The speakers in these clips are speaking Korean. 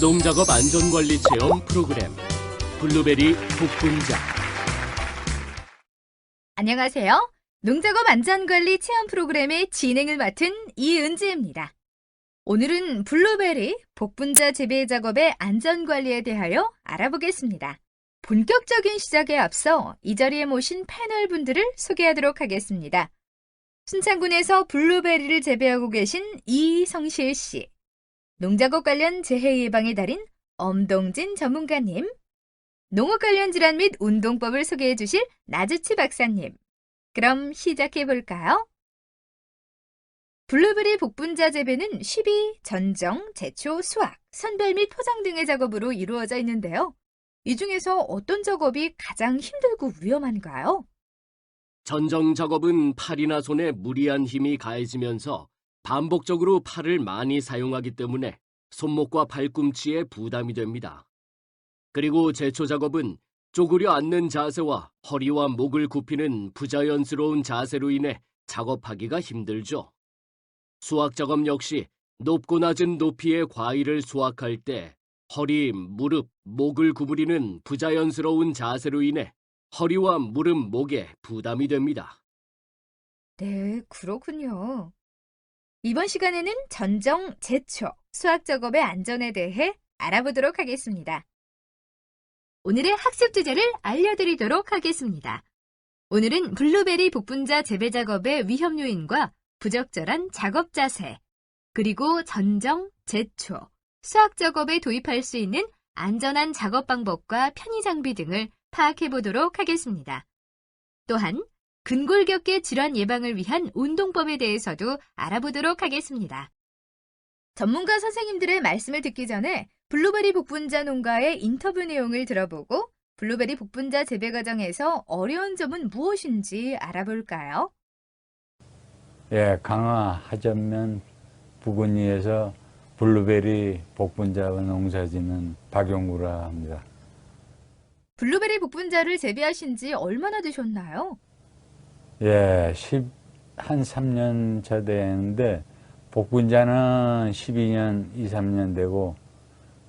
농작업 안전관리 체험 프로그램 블루베리 복분자 안녕하세요. 농작업 안전관리 체험 프로그램의 진행을 맡은 이은지입니다. 오늘은 블루베리 복분자 재배 작업의 안전관리에 대하여 알아보겠습니다. 본격적인 시작에 앞서 이 자리에 모신 패널 분들을 소개하도록 하겠습니다. 순창군에서 블루베리를 재배하고 계신 이성실 씨, 농작업 관련 재해 예방의 달인 엄동진 전문가님, 농업 관련 질환 및 운동법을 소개해 주실 나주치 박사님. 그럼 시작해 볼까요? 블루베리 복분자 재배는 시비, 전정, 제초, 수확, 선별 및 포장 등의 작업으로 이루어져 있는데요. 이 중에서 어떤 작업이 가장 힘들고 위험한가요? 전정 작업은 팔이나 손에 무리한 힘이 가해지면서 반복적으로 팔을 많이 사용하기 때문에 손목과 발꿈치에 부담이 됩니다. 그리고 제초 작업은 쪼그려 앉는 자세와 허리와 목을 굽히는 부자연스러운 자세로 인해 작업하기가 힘들죠. 수확 작업 역시 높고 낮은 높이의 과일을 수확할 때 허리, 무릎, 목을 구부리는 부자연스러운 자세로 인해 허리와 무릎, 목에 부담이 됩니다. 네, 그렇군요. 이번 시간에는 전정, 제초, 수학 작업의 안전에 대해 알아보도록 하겠습니다. 오늘의 학습 주제를 알려드리도록 하겠습니다. 오늘은 블루베리 복분자 재배 작업의 위험 요인과 부적절한 작업 자세, 그리고 전정, 제초, 수학 작업에 도입할 수 있는 안전한 작업 방법과 편의 장비 등을 파악해 보도록 하겠습니다. 또한 근골격계 질환 예방을 위한 운동법에 대해서도 알아보도록 하겠습니다. 전문가 선생님들의 말씀을 듣기 전에 블루베리 복분자 농가의 인터뷰 내용을 들어보고 블루베리 복분자 재배 과정에서 어려운 점은 무엇인지 알아볼까요? 예, 강화 하전면 부근리에서 블루베리 복분자 농사짓는 박용구라 합니다. 블루베리 복분자를 재배하신 지 얼마나 되셨나요? 예, 10, 한 3년 차 되는데 복분자는 12년, 2, 3년 되고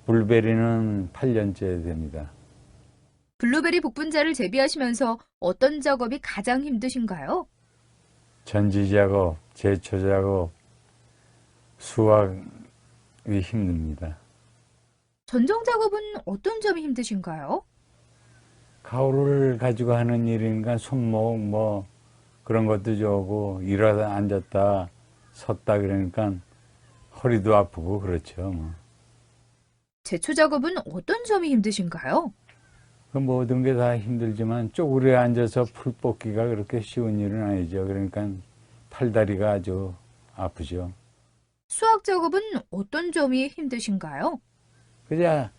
블루베리는 8년째 됩니다. 블루베리 복분자를 재배하시면서 어떤 작업이 가장 힘드신가요? 전지 작업, 제초 작업, 수확이 힘듭니다. 전정 작업은 어떤 점이 힘드신가요? 가오를 가지고 하는 일이니까 손목 뭐 그런 것도 좋고 일하다 앉았다 섰다 그러니까 허리도 아프고 그렇죠. 뭐. 제초 작업은 어떤 점이 힘드신가요? 그 모든 게 다 힘들지만 쪼그려 앉아서 풀 뽑기가 그렇게 쉬운 일은 아니죠. 그러니까 팔다리가 아주 아프죠. 수학 작업은 어떤 점이 힘드신가요? 그냥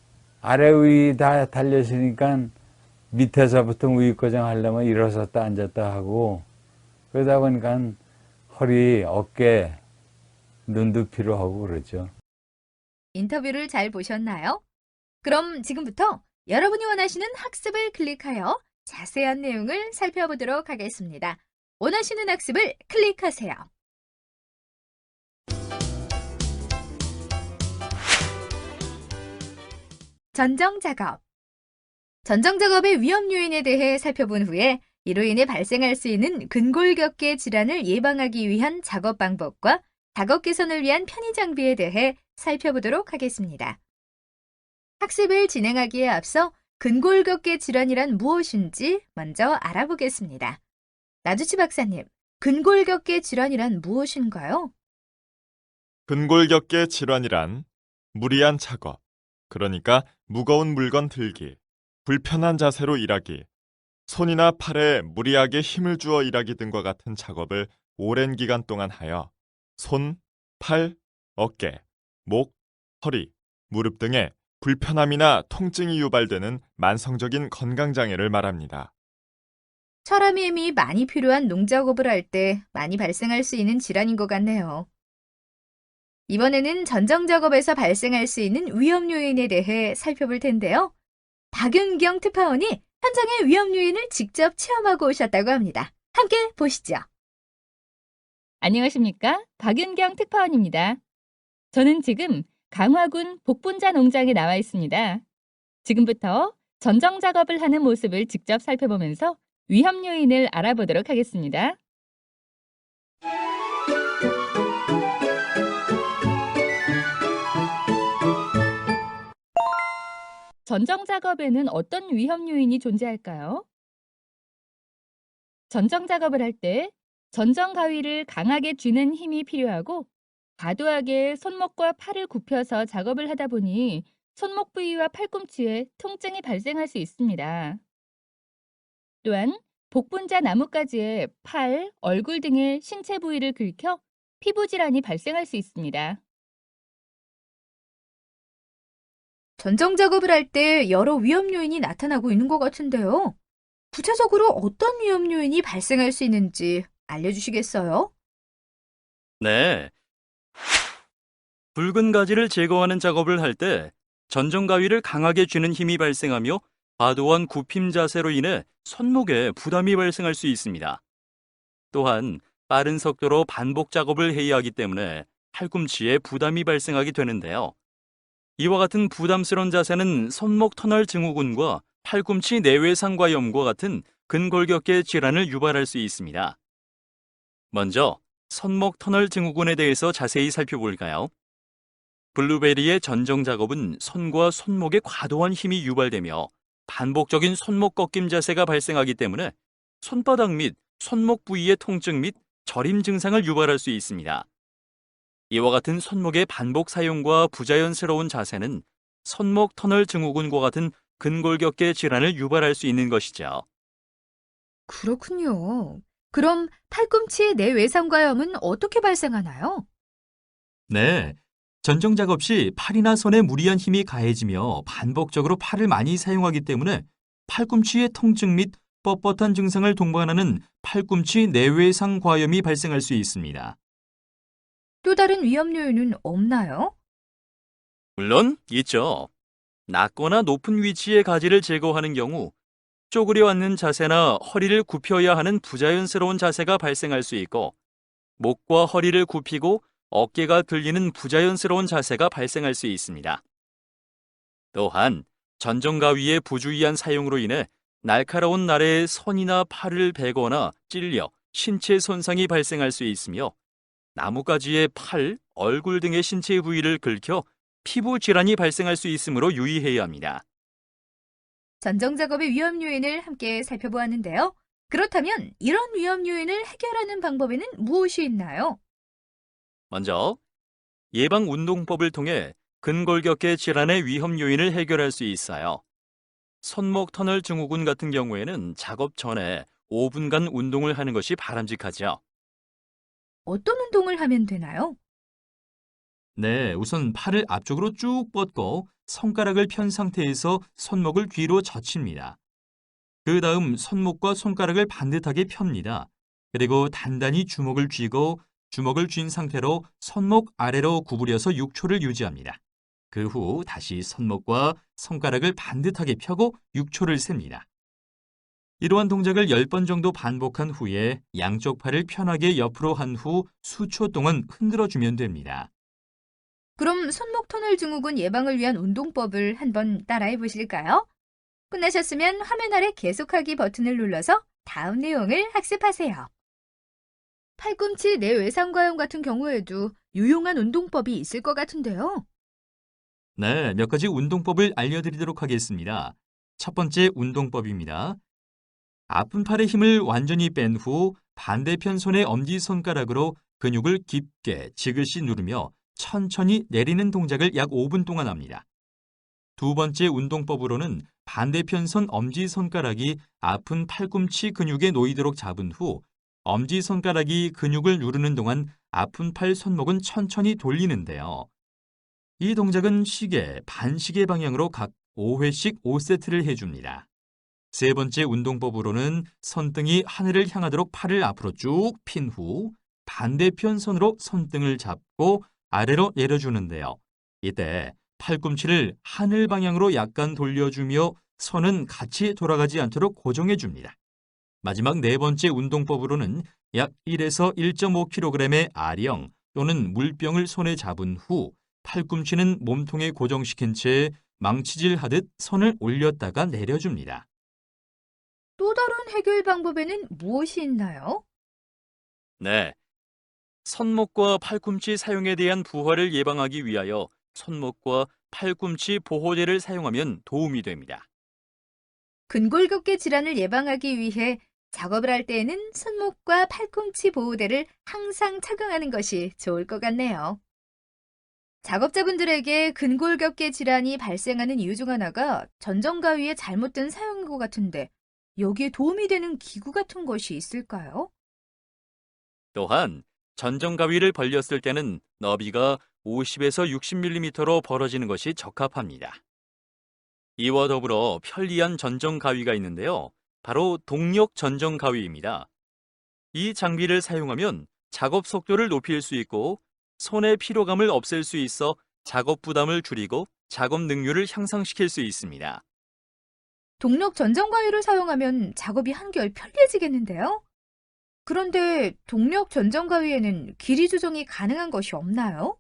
아래 위 다 달렸으니까 밑에서부터 위 고정 하려면 일어섰다 앉았다 하고 그러다 보니까 허리, 어깨, 눈도 필요하고 그러죠. 인터뷰를 잘 보셨나요? 그럼 지금부터 여러분이 원하시는 학습을 클릭하여 자세한 내용을 살펴보도록 하겠습니다. 원하시는 학습을 클릭하세요. 전정 작업. 전정 작업의 위험 요인에 대해 살펴본 후에 이로 인해 발생할 수 있는 근골격계 질환을 예방하기 위한 작업 방법과 작업 개선을 위한 편의 장비에 대해 살펴보도록 하겠습니다. 학습을 진행하기에 앞서 근골격계 질환이란 무엇인지 먼저 알아보겠습니다. 나주치 박사님, 근골격계 질환이란 무엇인가요? 근골격계 질환이란 무리한 작업, 그러니까 무거운 물건 들기, 불편한 자세로 일하기, 손이나 팔에 무리하게 힘을 주어 일하기 등과 같은 작업을 오랜 기간 동안 하여 손, 팔, 어깨, 목, 허리, 무릎 등의 불편함이나 통증이 유발되는 만성적인 건강장애를 말합니다. 사람의 힘이 많이 필요한 농작업을 할 때 많이 발생할 수 있는 질환인 것 같네요. 이번에는 전정 작업에서 발생할 수 있는 위험 요인에 대해 살펴볼 텐데요. 박윤경 특파원이 현장의 위험 요인을 직접 체험하고 오셨다고 합니다. 함께 보시죠. 안녕하십니까? 박윤경 특파원입니다. 저는 지금 강화군 복분자 농장에 나와 있습니다. 지금부터 전정 작업을 하는 모습을 직접 살펴보면서 위험 요인을 알아보도록 하겠습니다. 전정 작업에는 어떤 위험 요인이 존재할까요? 전정 작업을 할 때 전정 가위를 강하게 쥐는 힘이 필요하고 과도하게 손목과 팔을 굽혀서 작업을 하다 보니 손목 부위와 팔꿈치에 통증이 발생할 수 있습니다. 또한 복분자 나뭇가지에 팔, 얼굴 등의 신체 부위를 긁혀 피부 질환이 발생할 수 있습니다. 전정 작업을 할 때 여러 위험 요인이 나타나고 있는 것 같은데요. 구체적으로 어떤 위험 요인이 발생할 수 있는지 알려주시겠어요? 네. 붉은 가지를 제거하는 작업을 할 때 전정 가위를 강하게 쥐는 힘이 발생하며 과도한 굽힘 자세로 인해 손목에 부담이 발생할 수 있습니다. 또한 빠른 속도로 반복 작업을 해야 하기 때문에 팔꿈치에 부담이 발생하게 되는데요. 이와 같은 부담스러운 자세는 손목 터널 증후군과 팔꿈치 내외상과염과 같은 근골격계 질환을 유발할 수 있습니다. 먼저 손목 터널 증후군에 대해서 자세히 살펴볼까요? 블루베리의 전정 작업은 손과 손목에 과도한 힘이 유발되며 반복적인 손목 꺾임 자세가 발생하기 때문에 손바닥 및 손목 부위의 통증 및 저림 증상을 유발할 수 있습니다. 이와 같은 손목의 반복 사용과 부자연스러운 자세는 손목 터널 증후군과 같은 근골격계 질환을 유발할 수 있는 것이죠. 그렇군요. 그럼 팔꿈치 내외상과염은 어떻게 발생하나요? 네. 전정 작업 시 팔이나 손에 무리한 힘이 가해지며 반복적으로 팔을 많이 사용하기 때문에 팔꿈치의 통증 및 뻣뻣한 증상을 동반하는 팔꿈치 내외상 과염이 발생할 수 있습니다. 또 다른 위험 요인은 없나요? 물론 있죠. 낮거나 높은 위치의 가지를 제거하는 경우 쪼그려 앉는 자세나 허리를 굽혀야 하는 부자연스러운 자세가 발생할 수 있고 목과 허리를 굽히고 어깨가 들리는 부자연스러운 자세가 발생할 수 있습니다. 또한 전정가위의 부주의한 사용으로 인해 날카로운 날에 손이나 팔을 베거나 찔려 신체 손상이 발생할 수 있으며 나뭇가지의 팔, 얼굴 등의 신체 부위를 긁혀 피부 질환이 발생할 수 있으므로 유의해야 합니다. 전정 작업의 위험 요인을 함께 살펴보았는데요. 그렇다면 이런 위험 요인을 해결하는 방법에는 무엇이 있나요? 먼저 예방 운동법을 통해 근골격계 질환의 위험 요인을 해결할 수 있어요. 손목 터널 증후군 같은 경우에는 작업 전에 5분간 운동을 하는 것이 바람직하죠. 어떤 운동을 하면 되나요? 네, 우선 팔을 앞쪽으로 쭉 뻗고 손가락을 편 상태에서 손목을 뒤로 젖힙니다. 그 다음 손목과 손가락을 반듯하게 펴니다. 그리고 단단히 주먹을 쥐고 주먹을 쥔 상태로 손목 아래로 구부려서 6초를 유지합니다. 그 후 다시 손목과 손가락을 반듯하게 펴고 6초를 셉니다. 이러한 동작을 10번 정도 반복한 후에 양쪽 팔을 편하게 옆으로 한 후 수초 동안 흔들어주면 됩니다. 그럼 손목 터널 증후군 예방을 위한 운동법을 한번 따라해 보실까요? 끝나셨으면 화면 아래 계속하기 버튼을 눌러서 다음 내용을 학습하세요. 팔꿈치 내외상과염 같은 경우에도 유용한 운동법이 있을 것 같은데요. 네, 몇 가지 운동법을 알려드리도록 하겠습니다. 첫 번째 운동법입니다. 아픈 팔의 힘을 완전히 뺀 후 반대편 손의 엄지손가락으로 근육을 깊게 지그시 누르며 천천히 내리는 동작을 약 5분 동안 합니다. 두 번째 운동법으로는 반대편 손 엄지손가락이 아픈 팔꿈치 근육에 놓이도록 잡은 후 엄지손가락이 근육을 누르는 동안 아픈 팔 손목은 천천히 돌리는데요. 이 동작은 시계, 반시계 방향으로 각 5회씩 5세트를 해줍니다. 세 번째 운동법으로는 손등이 하늘을 향하도록 팔을 앞으로 쭉 핀 후 반대편 손으로 손등을 잡고 아래로 내려주는데요. 이때 팔꿈치를 하늘 방향으로 약간 돌려주며 손은 같이 돌아가지 않도록 고정해줍니다. 마지막 네 번째 운동법으로는 약 1에서 1.5kg의 아령 또는 물병을 손에 잡은 후 팔꿈치는 몸통에 고정시킨 채 망치질 하듯 손을 올렸다가 내려줍니다. 또 다른 해결 방법에는 무엇이 있나요? 네. 손목과 팔꿈치 사용에 대한 부하를 예방하기 위하여 손목과 팔꿈치 보호대를 사용하면 도움이 됩니다. 근골격계 질환을 예방하기 위해 작업을 할 때에는 손목과 팔꿈치 보호대를 항상 착용하는 것이 좋을 것 같네요. 작업자분들에게 근골격계 질환이 발생하는 이유 중 하나가 전정가위의 잘못된 사용인 것 같은데 여기에 도움이 되는 기구 같은 것이 있을까요? 또한 전정가위를 벌렸을 때는 너비가 50에서 60mm로 벌어지는 것이 적합합니다. 이와 더불어 편리한 전정가위가 있는데요. 바로 동력 전정가위입니다. 이 장비를 사용하면 작업 속도를 높일 수 있고 손의 피로감을 없앨 수 있어 작업 부담을 줄이고 작업 능률을 향상시킬 수 있습니다. 동력 전정가위를 사용하면 작업이 한결 편리해지겠는데요? 그런데 동력 전정가위에는 길이 조정이 가능한 것이 없나요?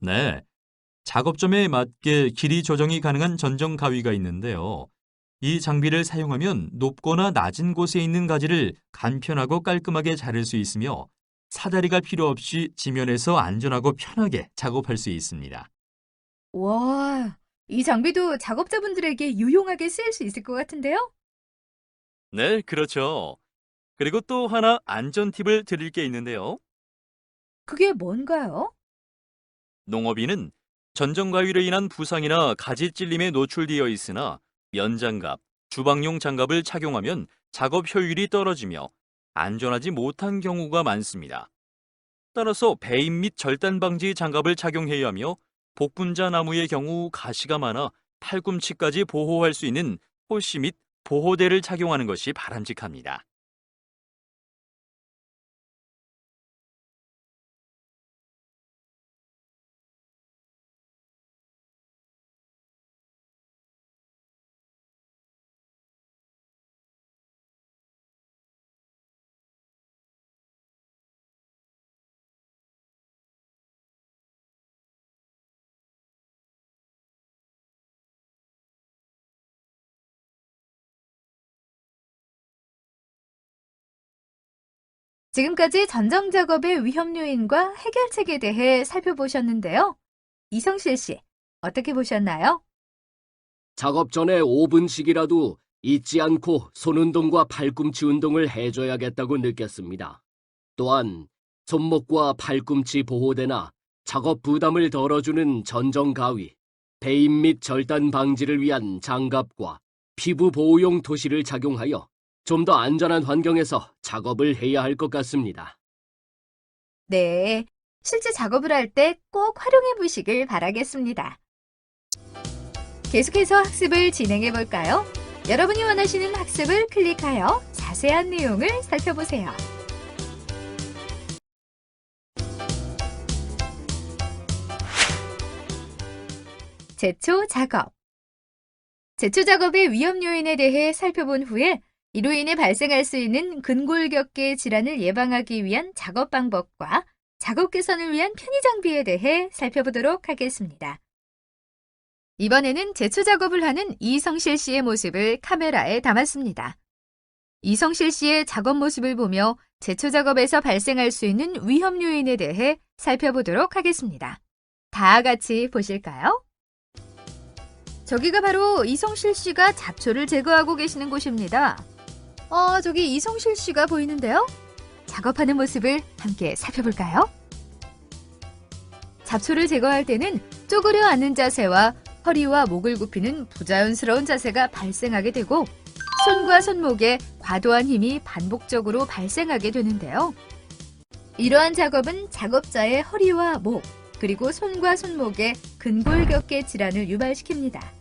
네. 작업점에 맞게 길이 조정이 가능한 전정 가위가 있는데요. 이 장비를 사용하면 높거나 낮은 곳에 있는 가지를 간편하고 깔끔하게 자를 수 있으며 사다리가 필요 없이 지면에서 안전하고 편하게 작업할 수 있습니다. 와, 이 장비도 작업자분들에게 유용하게 쓰일 수 있을 것 같은데요? 네, 그렇죠. 그리고 또 하나 안전 팁을 드릴 게 있는데요. 그게 뭔가요? 농업인은 전정가위로 인한 부상이나 가지 찔림에 노출되어 있으나 면장갑, 주방용 장갑을 착용하면 작업 효율이 떨어지며 안전하지 못한 경우가 많습니다. 따라서 배임 및 절단 방지 장갑을 착용해야 하며 복분자 나무의 경우 가시가 많아 팔꿈치까지 보호할 수 있는 호시 및 보호대를 착용하는 것이 바람직합니다. 지금까지 전정 작업의 위험 요인과 해결책에 대해 살펴보셨는데요. 이성실 씨, 어떻게 보셨나요? 작업 전에 5분씩이라도 잊지 않고 손 운동과 팔꿈치 운동을 해줘야겠다고 느꼈습니다. 또한 손목과 팔꿈치 보호대나 작업 부담을 덜어주는 전정 가위, 배임 및 절단 방지를 위한 장갑과 피부 보호용 토시를 착용하여 좀 더 안전한 환경에서 작업을 해야 할 것 같습니다. 네, 실제 작업을 할 때 꼭 활용해 보시길 바라겠습니다. 계속해서 학습을 진행해 볼까요? 여러분이 원하시는 학습을 클릭하여 자세한 내용을 살펴보세요. 제초 작업 제초 작업의 위험 요인에 대해 살펴본 후에 이로 인해 발생할 수 있는 근골격계 질환을 예방하기 위한 작업 방법과 작업 개선을 위한 편의 장비에 대해 살펴보도록 하겠습니다. 이번에는 제초 작업을 하는 이성실 씨의 모습을 카메라에 담았습니다. 이성실 씨의 작업 모습을 보며 제초 작업에서 발생할 수 있는 위험 요인에 대해 살펴보도록 하겠습니다. 다 같이 보실까요? 저기가 바로 이성실 씨가 잡초를 제거하고 계시는 곳입니다. 어, 저기 이성실 씨가 보이는데요? 작업하는 모습을 함께 살펴볼까요? 잡초를 제거할 때는 쪼그려 앉는 자세와 허리와 목을 굽히는 부자연스러운 자세가 발생하게 되고 손과 손목에 과도한 힘이 반복적으로 발생하게 되는데요. 이러한 작업은 작업자의 허리와 목, 그리고 손과 손목에 근골격계 질환을 유발시킵니다.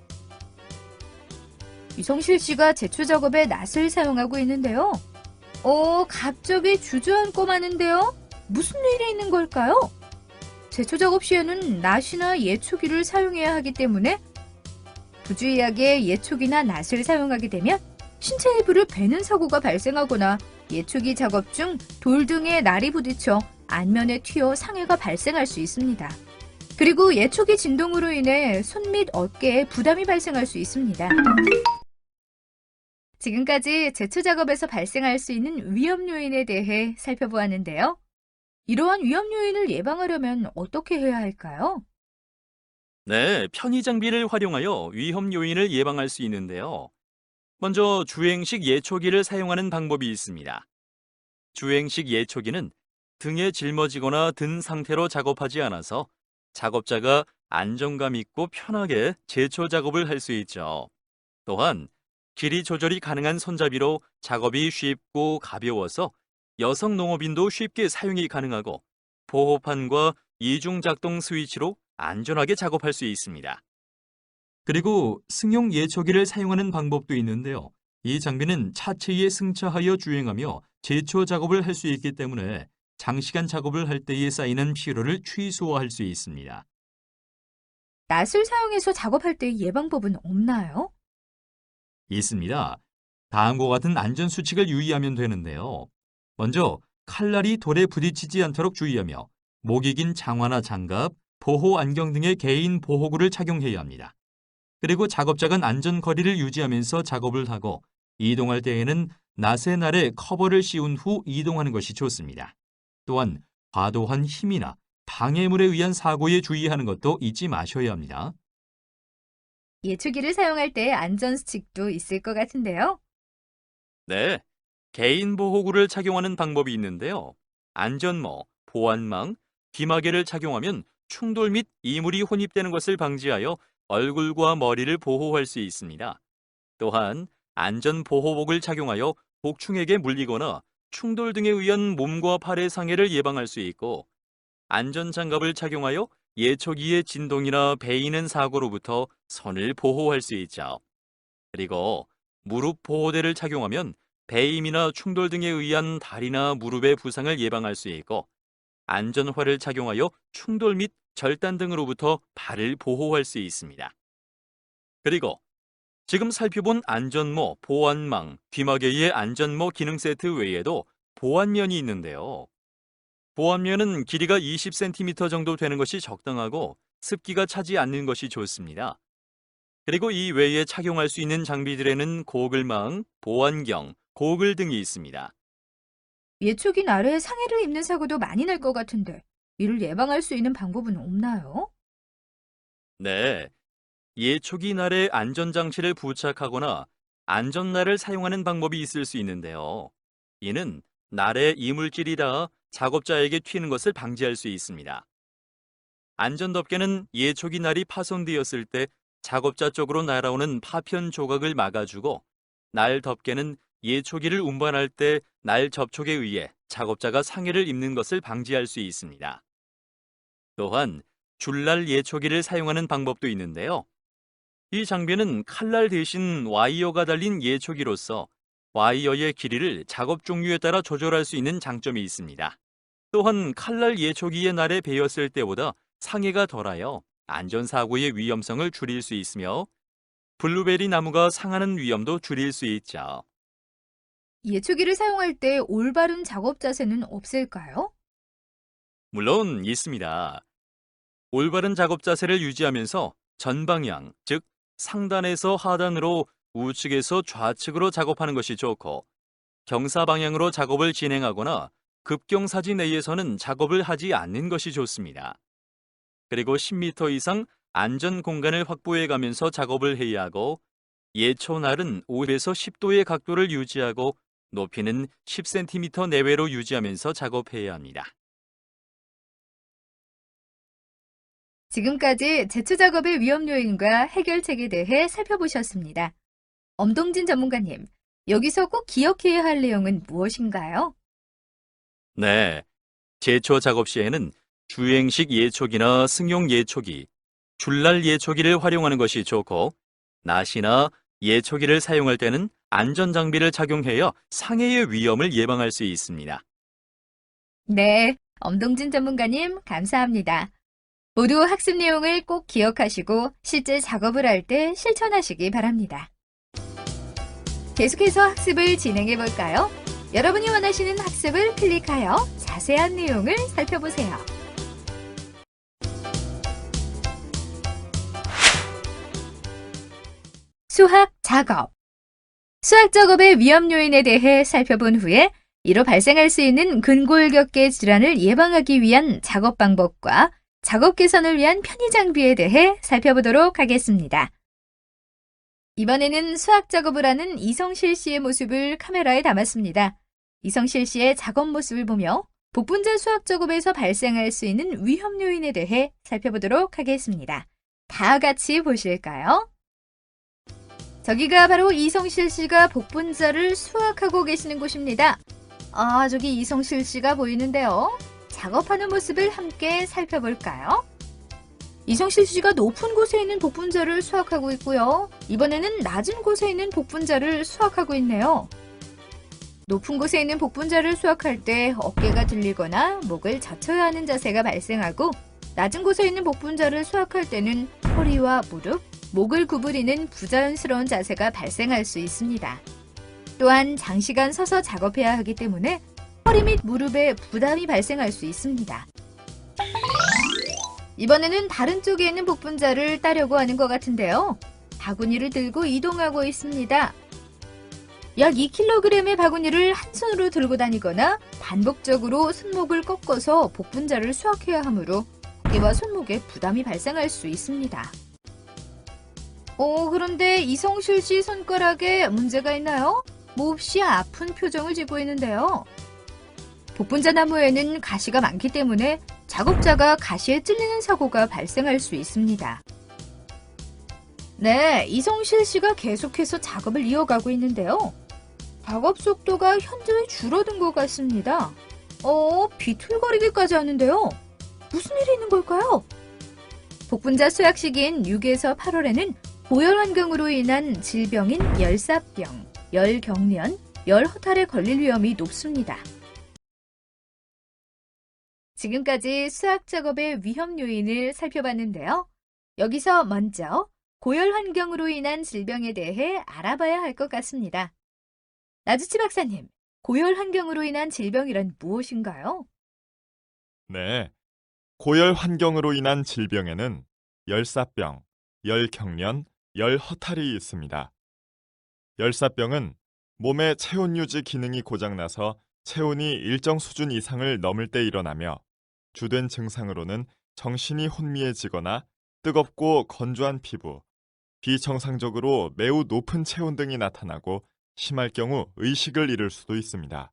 이성실 씨가 제초 작업에 낫을 사용하고 있는데요. 어, 갑자기 주저앉고 마는데요? 무슨 일이 있는 걸까요? 제초 작업 시에는 낫이나 예초기를 사용해야 하기 때문에 부주의하게 예초기나 낫을 사용하게 되면 신체 일부를 베는 사고가 발생하거나 예초기 작업 중 돌 등에 날이 부딪혀 안면에 튀어 상해가 발생할 수 있습니다. 그리고 예초기 진동으로 인해 손 및 어깨에 부담이 발생할 수 있습니다. 지금까지 제초 작업에서 발생할 수 있는 위험 요인에 대해 살펴보았는데요. 이러한 위험 요인을 예방하려면 어떻게 해야 할까요? 네, 편의 장비를 활용하여 위험 요인을 예방할 수 있는데요. 먼저 주행식 예초기를 사용하는 방법이 있습니다. 주행식 예초기는 등에 짊어지거나 든 상태로 작업하지 않아서 작업자가 안정감 있고 편하게 제초 작업을 할 수 있죠. 또한 길이 조절이 가능한 손잡이로 작업이 쉽고 가벼워서 여성 농업인도 쉽게 사용이 가능하고 보호판과 이중 작동 스위치로 안전하게 작업할 수 있습니다. 그리고 승용 예초기를 사용하는 방법도 있는데요. 이 장비는 차체에 승차하여 주행하며 제초 작업을 할 수 있기 때문에 장시간 작업을 할 때에 쌓이는 피로를 최소화할 수 있습니다. 낫을 사용해서 작업할 때 예방법은 없나요? 있습니다. 다음과 같은 안전 수칙을 유의하면 되는데요. 먼저 칼날이 돌에 부딪히지 않도록 주의하며 목이 긴 장화나 장갑, 보호 안경 등의 개인 보호구를 착용해야 합니다. 그리고 작업자간 안전 거리를 유지하면서 작업을 하고 이동할 때에는 낫의 날에 커버를 씌운 후 이동하는 것이 좋습니다. 또한 과도한 힘이나 방해물에 의한 사고에 주의하는 것도 잊지 마셔야 합니다. 예초기를 사용할 때 안전수칙도 있을 것 같은데요. 네, 개인 보호구를 착용하는 방법이 있는데요. 안전모, 보안망, 귀마개를 착용하면 충돌 및 이물이 혼입되는 것을 방지하여 얼굴과 머리를 보호할 수 있습니다. 또한 안전보호복을 착용하여 복충에게 물리거나 충돌 등에 의한 몸과 팔의 상해를 예방할 수 있고 안전장갑을 착용하여 예초기의 진동이나 베이는 사고로부터 손을 보호할 수 있죠. 그리고 무릎 보호대를 착용하면 배임이나 충돌 등에 의한 다리나 무릎의 부상을 예방할 수 있고 안전화를 착용하여 충돌 및 절단 등으로부터 발을 보호할 수 있습니다. 그리고 지금 살펴본 안전모, 보안망, 귀마개의 안전모 기능 세트 외에도 보안면이 있는데요. 보안면은 길이가 20cm 정도 되는 것이 적당하고 습기가 차지 않는 것이 좋습니다. 그리고 이 외에 착용할 수 있는 장비들에는 고글망, 보안경, 고글 등이 있습니다. 예초기 날에 상해를 입는 사고도 많이 날 것 같은데 이를 예방할 수 있는 방법은 없나요? 네. 예초기 날에 안전장치를 부착하거나 안전날을 사용하는 방법이 있을 수 있는데요. 이는 날의 이물질이라 작업자에게 튀는 것을 방지할 수 있습니다. 안전덮개는 예초기 날이 파손되었을 때 작업자 쪽으로 날아오는 파편 조각을 막아주고 날 덮개는 예초기를 운반할 때 날 접촉에 의해 작업자가 상해를 입는 것을 방지할 수 있습니다. 또한 줄날 예초기를 사용하는 방법도 있는데요. 이 장비는 칼날 대신 와이어가 달린 예초기로서 와이어의 길이를 작업 종류에 따라 조절할 수 있는 장점이 있습니다. 또한 칼날 예초기의 날에 베었을 때보다 상해가 덜하여 안전사고의 위험성을 줄일 수 있으며 블루베리 나무가 상하는 위험도 줄일 수 있죠. 예초기를 사용할 때 올바른 작업 자세는 없을까요? 물론 있습니다. 올바른 작업 자세를 유지하면서 전방향, 즉 상단에서 하단으로 우측에서 좌측으로 작업하는 것이 좋고 경사 방향으로 작업을 진행하거나 급경사지 내에서는 작업을 하지 않는 것이 좋습니다. 그리고 10m 이상 안전 공간을 확보해 가면서 작업을 해야 하고 예초 날은 5에서 10도의 각도를 유지하고 높이는 10cm 내외로 유지하면서 작업해야 합니다. 지금까지 제초 작업의 위험 요인과 해결책에 대해 살펴보셨습니다. 엄동진 전문가님, 여기서 꼭 기억해야 할 내용은 무엇인가요? 네. 제초 작업 시에는 주행식 예초기나 승용 예초기, 줄날 예초기를 활용하는 것이 좋고, 낫이나 예초기를 사용할 때는 안전장비를 착용하여 상해의 위험을 예방할 수 있습니다. 네, 엄동진 전문가님, 감사합니다. 모두 학습 내용을 꼭 기억하시고 실제 작업을 할 때 실천하시기 바랍니다. 계속해서 학습을 진행해 볼까요? 여러분이 원하시는 학습을 클릭하여 자세한 내용을 살펴보세요. 수학 작업 수학 작업의 위험 요인에 대해 살펴본 후에 이로 발생할 수 있는 근골격계 질환을 예방하기 위한 작업 방법과 작업 개선을 위한 편의 장비에 대해 살펴보도록 하겠습니다. 이번에는 수학 작업을 하는 이성실 씨의 모습을 카메라에 담았습니다. 이성실 씨의 작업 모습을 보며 복분자 수학 작업에서 발생할 수 있는 위험 요인에 대해 살펴보도록 하겠습니다. 다 같이 보실까요? 저기가 바로 이성실 씨가 복분자를 수확하고 계시는 곳입니다. 아, 저기 이성실 씨가 보이는데요. 작업하는 모습을 함께 살펴볼까요? 이성실 씨가 높은 곳에 있는 복분자를 수확하고 있고요. 이번에는 낮은 곳에 있는 복분자를 수확하고 있네요. 높은 곳에 있는 복분자를 수확할 때 어깨가 들리거나 목을 젖혀야 하는 자세가 발생하고 낮은 곳에 있는 복분자를 수확할 때는 허리와 무릎, 목을 구부리는 부자연스러운 자세가 발생할 수 있습니다. 또한 장시간 서서 작업해야 하기 때문에 허리 및 무릎에 부담이 발생할 수 있습니다. 이번에는 다른 쪽에 있는 복분자를 따려고 하는 것 같은데요. 바구니를 들고 이동하고 있습니다. 약 2kg의 바구니를 한 손으로 들고 다니거나 반복적으로 손목을 꺾어서 복분자를 수확해야 하므로 어깨와 손목에 부담이 발생할 수 있습니다. 어, 그런데 이성실 씨 손가락에 문제가 있나요? 몹시 아픈 표정을 지고 있는데요. 복분자 나무에는 가시가 많기 때문에 작업자가 가시에 찔리는 사고가 발생할 수 있습니다. 네, 이성실 씨가 계속해서 작업을 이어가고 있는데요. 작업 속도가 현저히 줄어든 것 같습니다. 어, 비틀거리기까지 하는데요. 무슨 일이 있는 걸까요? 복분자 수확 시기인 6에서 8월에는 고열 환경으로 인한 질병인 열사병, 열경련, 열허탈에 걸릴 위험이 높습니다. 지금까지 수학 작업의 위험 요인을 살펴봤는데요. 여기서 먼저 고열 환경으로 인한 질병에 대해 알아봐야 할 것 같습니다. 나주치 박사님, 고열 환경으로 인한 질병이란 무엇인가요? 네. 고열 환경으로 인한 질병에는 열사병, 열경련, 열허탈이 있습니다. 열사병은 몸의 체온 유지 기능이 고장나서 체온이 일정 수준 이상을 넘을 때 일어나며 주된 증상으로는 정신이 혼미해지거나 뜨겁고 건조한 피부, 비정상적으로 매우 높은 체온 등이 나타나고 심할 경우 의식을 잃을 수도 있습니다.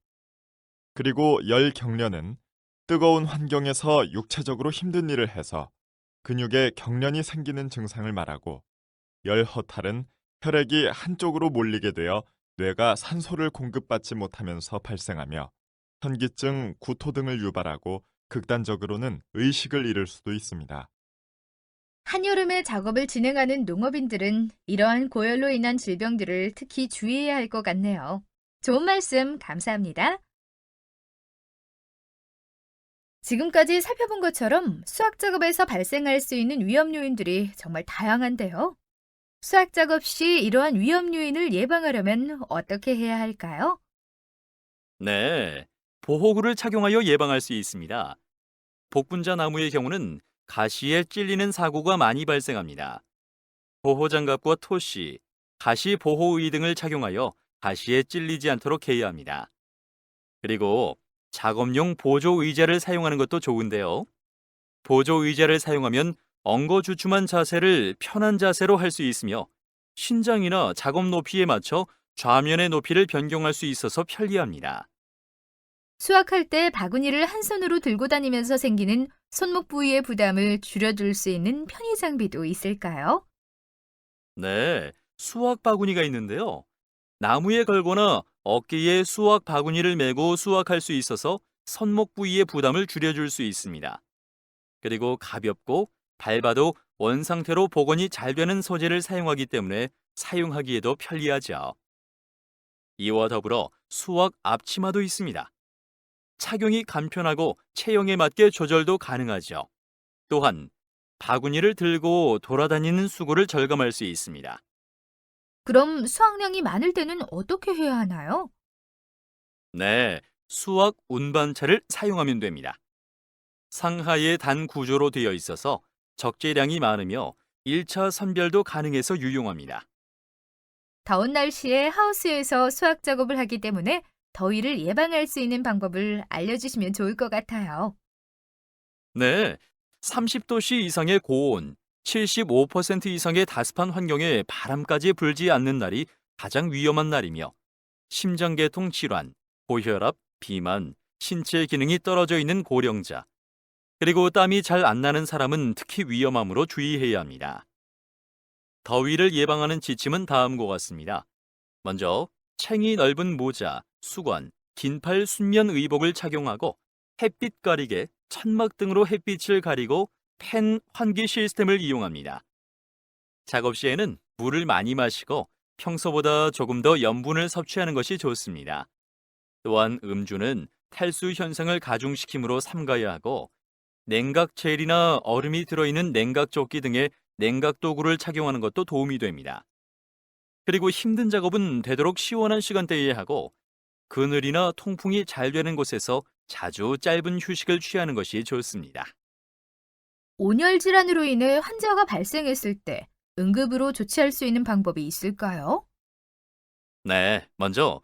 그리고 열 경련은 뜨거운 환경에서 육체적으로 힘든 일을 해서 근육에 경련이 생기는 증상을 말하고 열 허탈은 혈액이 한쪽으로 몰리게 되어 뇌가 산소를 공급받지 못하면서 발생하며 현기증, 구토 등을 유발하고 극단적으로는 의식을 잃을 수도 있습니다. 한여름에 작업을 진행하는 농업인들은 이러한 고열로 인한 질병들을 특히 주의해야 할 것 같네요. 좋은 말씀 감사합니다. 지금까지 살펴본 것처럼 수학 작업에서 발생할 수 있는 위험 요인들이 정말 다양한데요. 수학 작업 시 이러한 위험 요인을 예방하려면 어떻게 해야 할까요? 네, 보호구를 착용하여 예방할 수 있습니다. 복분자 나무의 경우는 가시에 찔리는 사고가 많이 발생합니다. 보호장갑과 토시, 가시 보호의 등을 착용하여 가시에 찔리지 않도록 해야 합니다. 그리고 작업용 보조 의자를 사용하는 것도 좋은데요. 보조 의자를 사용하면 엉거주춤한 자세를 편한 자세로 할 수 있으며 신장이나 작업 높이에 맞춰 좌면의 높이를 변경할 수 있어서 편리합니다. 수학할 때 바구니를 한 손으로 들고 다니면서 생기는 손목 부위의 부담을 줄여줄 수 있는 편의 장비도 있을까요? 네, 수학 바구니가 있는데요. 나무에 걸거나 어깨에 수학 바구니를 메고 수학할 수 있어서 손목 부위의 부담을 줄여줄 수 있습니다. 그리고 가볍고 밟아도 원 상태로 복원이 잘 되는 소재를 사용하기 때문에 사용하기에도 편리하죠. 이와 더불어 수학 앞치마도 있습니다. 착용이 간편하고 체형에 맞게 조절도 가능하죠. 또한 바구니를 들고 돌아다니는 수고를 절감할 수 있습니다. 그럼 수학량이 많을 때는 어떻게 해야 하나요? 네, 수학 운반차를 사용하면 됩니다. 상하의 단 구조로 되어 있어서 적재량이 많으며 1차 선별도 가능해서 유용합니다. 더운 날씨에 하우스에서 수확 작업을 하기 때문에 더위를 예방할 수 있는 방법을 알려주시면 좋을 것 같아요. 네, 30도씨 이상의 고온, 75% 이상의 다습한 환경에 바람까지 불지 않는 날이 가장 위험한 날이며 심장계통 질환, 고혈압, 비만, 신체 기능이 떨어져 있는 고령자, 그리고 땀이 잘 안 나는 사람은 특히 위험하므로 주의해야 합니다. 더위를 예방하는 지침은 다음과 같습니다. 먼저 챙이 넓은 모자, 수건, 긴팔 순면 의복을 착용하고 햇빛 가리개, 천막 등으로 햇빛을 가리고 팬 환기 시스템을 이용합니다. 작업 시에는 물을 많이 마시고 평소보다 조금 더 염분을 섭취하는 것이 좋습니다. 또한 음주는 탈수 현상을 가중시키므로 삼가야 하고 냉각 젤이나 얼음이 들어있는 냉각 조끼 등의 냉각 도구를 착용하는 것도 도움이 됩니다. 그리고 힘든 작업은 되도록 시원한 시간대에 하고 그늘이나 통풍이 잘 되는 곳에서 자주 짧은 휴식을 취하는 것이 좋습니다. 온열 질환으로 인해 환자가 발생했을 때 응급으로 조치할 수 있는 방법이 있을까요? 네, 먼저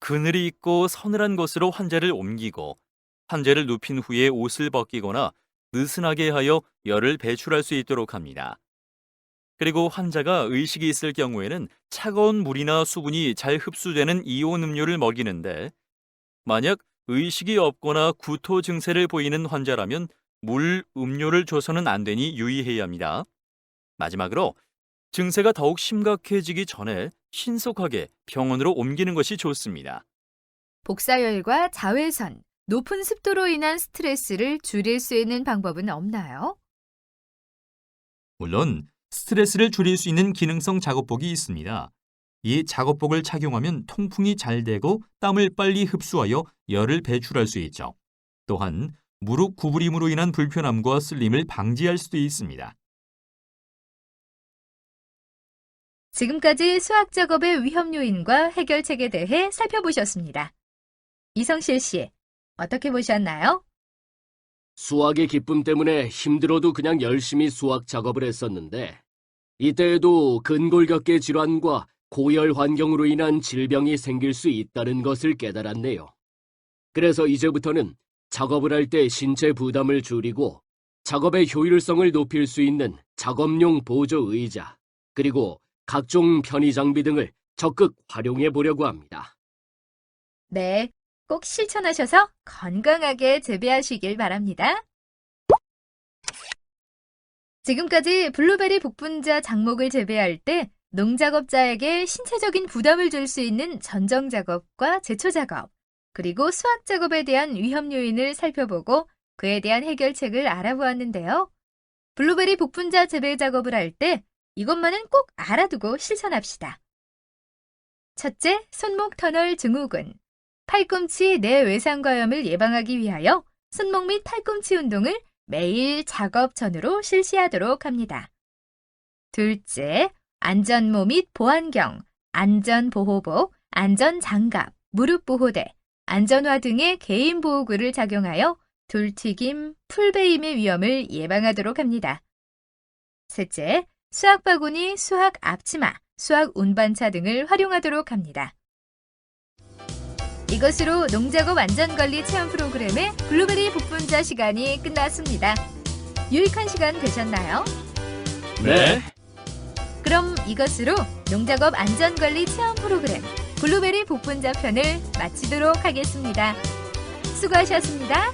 그늘이 있고 서늘한 곳으로 환자를 옮기고 환자를 눕힌 후에 옷을 벗기거나 느슨하게 하여 열을 배출할 수 있도록 합니다. 그리고 환자가 의식이 있을 경우에는 차가운 물이나 수분이 잘 흡수되는 이온 음료를 먹이는데 만약 의식이 없거나 구토 증세를 보이는 환자라면 물, 음료를 줘서는 안 되니 유의해야 합니다. 마지막으로 증세가 더욱 심각해지기 전에 신속하게 병원으로 옮기는 것이 좋습니다. 복사열과 자외선, 높은 습도로 인한 스트레스를 줄일 수 있는 방법은 없나요? 물론 스트레스를 줄일 수 있는 기능성 작업복이 있습니다. 이 작업복을 착용하면 통풍이 잘 되고 땀을 빨리 흡수하여 열을 배출할 수 있죠. 또한 무릎 구부림으로 인한 불편함과 쓸림을 방지할 수도 있습니다. 지금까지 수학 작업의 위험 요인과 해결책에 대해 살펴보셨습니다. 이성실 씨, 어떻게 보셨나요? 수학의 기쁨 때문에 힘들어도 그냥 열심히 수학 작업을 했었는데 이때에도 근골격계 질환과 고열 환경으로 인한 질병이 생길 수 있다는 것을 깨달았네요. 그래서 이제부터는 작업을 할 때 신체 부담을 줄이고 작업의 효율성을 높일 수 있는 작업용 보조 의자 그리고 각종 편의 장비 등을 적극 활용해 보려고 합니다. 네, 꼭 실천하셔서 건강하게 재배하시길 바랍니다. 지금까지 블루베리 복분자 작목을 재배할 때 농작업자에게 신체적인 부담을 줄 수 있는 전정 작업과 제초 작업, 그리고 수확 작업에 대한 위험 요인을 살펴보고 그에 대한 해결책을 알아보았는데요. 블루베리 복분자 재배 작업을 할 때 이것만은 꼭 알아두고 실천합시다. 첫째, 손목 터널 증후군. 팔꿈치 내외상과염을 예방하기 위하여 손목 및 팔꿈치 운동을 매일 작업 전후로 실시하도록 합니다. 둘째, 안전모 및 보안경, 안전보호복, 안전장갑, 무릎보호대, 안전화 등의 개인 보호구를 착용하여 돌튀김, 풀베임의 위험을 예방하도록 합니다. 셋째, 수학 바구니, 수학 앞치마, 수학 운반차 등을 활용하도록 합니다. 이것으로 농작업 안전관리 체험 프로그램의 블루베리 복분자 시간이 끝났습니다. 유익한 시간 되셨나요? 네. 그럼 이것으로 농작업 안전관리 체험 프로그램 블루베리 복분자 편을 마치도록 하겠습니다. 수고하셨습니다.